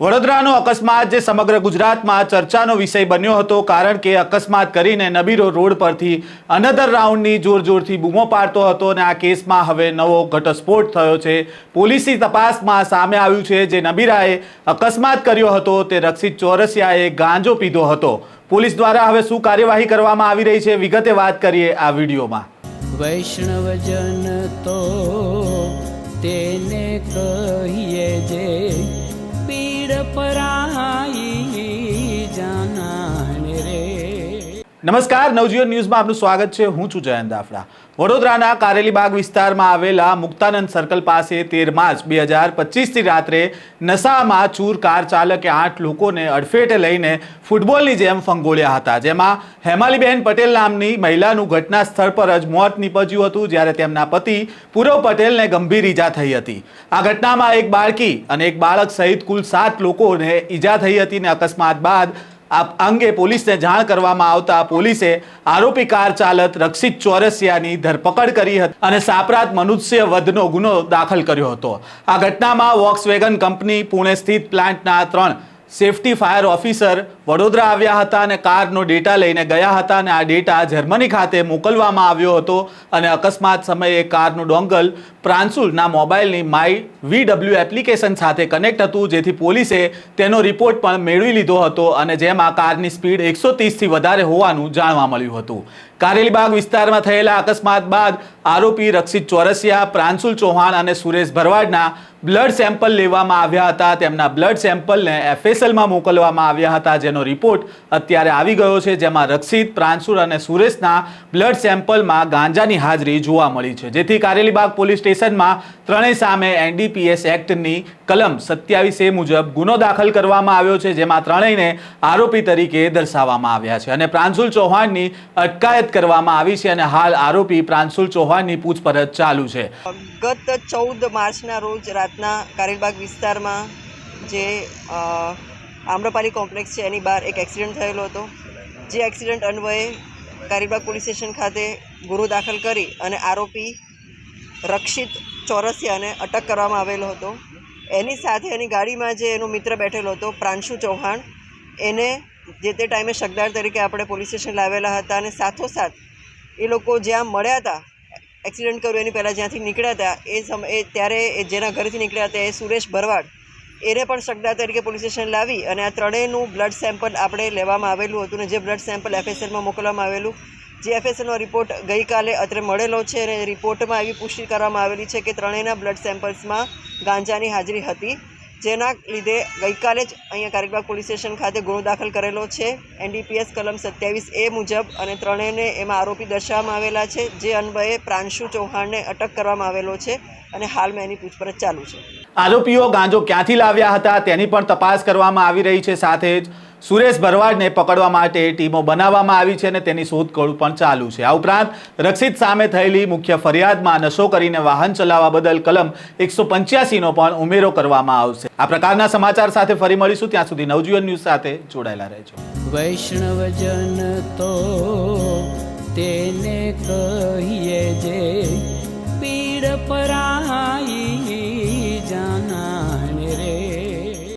વડોદરાનો અકસ્માત જે સમગ્ર ગુજરાતમાં ચર્ચાનો વિષય બન્યો હતો કારણ કે અકસ્માત કરીને નબીરો રોડ પરથી અનધર રાઉન્ડની જોર જોરથી બૂમો પાડતો હતો અને આ કેસમાં હવે નવો ઘટસ્ફોટ થયો છે. પોલીસની તપાસમાં સામે આવ્યું છે જે નબીરાએ અકસ્માત કર્યો હતો તે રક્ષિત ચોરસિયાએ ગાંજો પીધો હતો. પોલીસ દ્વારા હવે શું કાર્યવાહી કરવામાં આવી રહી છે વિગતે વાત કરીએ આ વિડીયોમાં. વૈષ્ણવજન તો તેને કહીએ જે નમસ્કાર, નવજીવન ન્યૂઝમાં આપનું સ્વાગત છે. હું છું જયંત દાફડા. વડોદરાના કારેલીબાગ વિસ્તારમાં આવેલા મુક્તાનંદ સર્કલ પાસે તેર માર્ચ બે હજાર પચીસથી રાત્રે નશામાં ચૂર કાર ચાલકે આઠ લોકોને અડફેટે લઈને ફૂટબોલની જેમ ફંગોળ્યા હતા. જેમાં હેમાલીબેન પટેલ નામની મહિલાનું ઘટના સ્થળ પર જ મોત નીપજ્યું હતું, જ્યારે તેમના પતિ પૂરવ પટેલને ગંભીર ઈજા થઈ હતી. આ ઘટનામાં એક બાળકી અને એક બાળક સહિત કુલ સાત લોકોને ઈજા થઈ હતી અને અકસ્માત બાદ આ અંગે પોલીસને જાણ કરવામાં આવતા પોલીસે આરોપી કાર ચાલક રક્ષિત ચોરસિયાની ધરપકડ કરી હતી અને સાપરાત મનુષ્ય વધનો ગુનો દાખલ કર્યો હતો. આ ઘટનામાં વોક્સવેગન કંપની પુણે સ્થિત પ્લાન્ટના ત્રણ સેફટી ફાયર ઓફિસર વડોદરા આવ્યા હતા અને કારનો ડેટા લઈને ગયા હતા અને આ ડેટા જર્મની ખાતે મોકલવામાં આવ્યો હતો અને અકસ્માત સમયે કારનું ડોંગલ પ્રાંસુલના મોબાઈલની માય વીડબ્લ્યુ એપ્લિકેશન સાથે કનેક્ટ હતું, જેથી પોલીસે તેનો રિપોર્ટ પણ મેળવી લીધો હતો અને જેમાં કારની સ્પીડ એકસો ત્રીસથી વધારે હોવાનું જાણવા મળ્યું હતું. કારેલીબાગ વિસ્તારમાં થયેલા અકસ્માત બાદ આરોપી રક્ષિત ચોરસિયા, પ્રાંશુલ ચૌહાણ અને સુરેશ ભરવાડના બ્લડ સેમ્પલ લેવામાં આવ્યા હતા. તેમના બ્લડ સેમ્પલને એફએસએલમાં મોકલવામાં આવ્યા હતા, જેનો રિપોર્ટ અત્યારે આવી ગયો છે, જેમાં રક્ષિત, પ્રાંશુલ અને સુરેશના બ્લડ સેમ્પલમાં ગાંજાની હાજરી જોવા મળી છે. જેથી કારેલીબાગ પોલીસ સ્ટેશનમાં ત્રણેય સામે એનડીપીએસ એક્ટની કલમ સત્યાવીસ એ મુજબ ગુનો દાખલ કરવામાં આવ્યો છે, જેમાં ત્રણેયને આરોપી તરીકે દર્શાવવામાં આવ્યા છે. અને પ્રાંશુલ ચૌહાણની અટકાયત કરવામાં આવી છે અને હાલ આરોપી પ્રાંશુલ ચૌહાણની પૂછપરછ ચાલુ છે. ગત ચૌદ માર્ચના રોજ રાતના કારેલબાગ વિસ્તારમાં જે આમ્રપાલી કોમ્પ્લેક્સ છે, એની બહાર એક એક્સિડન્ટ થયેલો હતો. જે એક્સિડન્ટ અન્વયે કારેલબાગ પોલીસ સ્ટેશન ખાતે ગુનો દાખલ કરી અને આરોપી રક્ષિત ચોરસિયાને અટક કરવામાં આવેલો હતો. એની સાથે એની ગાડીમાં જે એનો મિત્ર બેઠેલો હતો, પ્રાંશુ ચૌહાણ, એને જે તે ટાઈમે શકદાર તરીકે આપણે પોલીસ સ્ટેશન લાવેલા હતા અને સાથોસાથ એ લોકો જ્યાં મળ્યા હતા, એક્સિડન્ટ કર્યું, એની પહેલાં જ્યાંથી નીકળ્યા હતા, એ સમયે ત્યારે એ જેના ઘરેથી નીકળ્યા હતા, એ સુરેશ ભરવાડ, એને પણ શકદાર તરીકે પોલીસ સ્ટેશન લાવી અને આ ત્રણેયનું બ્લડ સેમ્પલ આપણે લેવામાં આવેલું હતું ને જે બ્લડ સેમ્પલ એફએસએલમાં મોકલવામાં આવેલું જે એફએસએલનો રિપોર્ટ ગઈકાલે અત્રે મળેલો છે અને રિપોર્ટમાં એવી પુષ્ટિ કરવામાં આવેલી છે કે ત્રણેયના બ્લડ સેમ્પલ્સમાં ગાંજાની હાજરી હતી. જેના લીધે ગઈકાલે જ અહીંયા કારેકબાગ પોલીસ સ્ટેશન ખાતે ગુનો દાખલ કરેલો છે. એનડીપીએસ કલમ સત્યાવીસ એ મુજબ અને ત્રણેયને એમાં આરોપી દર્શાવવામાં આવેલા છે, જે અન્વયે પ્રાંશુ ચૌહાણને અટક કરવામાં આવેલો છે અને હાલમાં એની પૂછપરછ ચાલુ છે. આરોપીઓ ગાંજો ક્યાંથી લાવ્યા હતા તેની પણ તપાસ કરવામાં આવી રહી છે સાથે જ સુરેશ ભરવાડને પકડવા માટે ટીમો બનાવવામાં આવી છે અને તેની શોધખોળ પણ ચાલુ છે. આ ઉપરાંત, રક્ષિત સામે થયેલી મુખ્ય ફરિયાદમાં નશો કરીને વાહન ચલાવવા બદલ કલમ એકસો પંચ્યાસીનો પણ ઉમેરો કરવામાં આવશે. આ પ્રકારના સમાચાર સાથે ફરી મળીશું. ત્યાં સુધી નવજીવન ન્યૂઝ સાથે જોડાયેલા રહેજો. વૈષ્ણવજન તો તેને કહીએ જે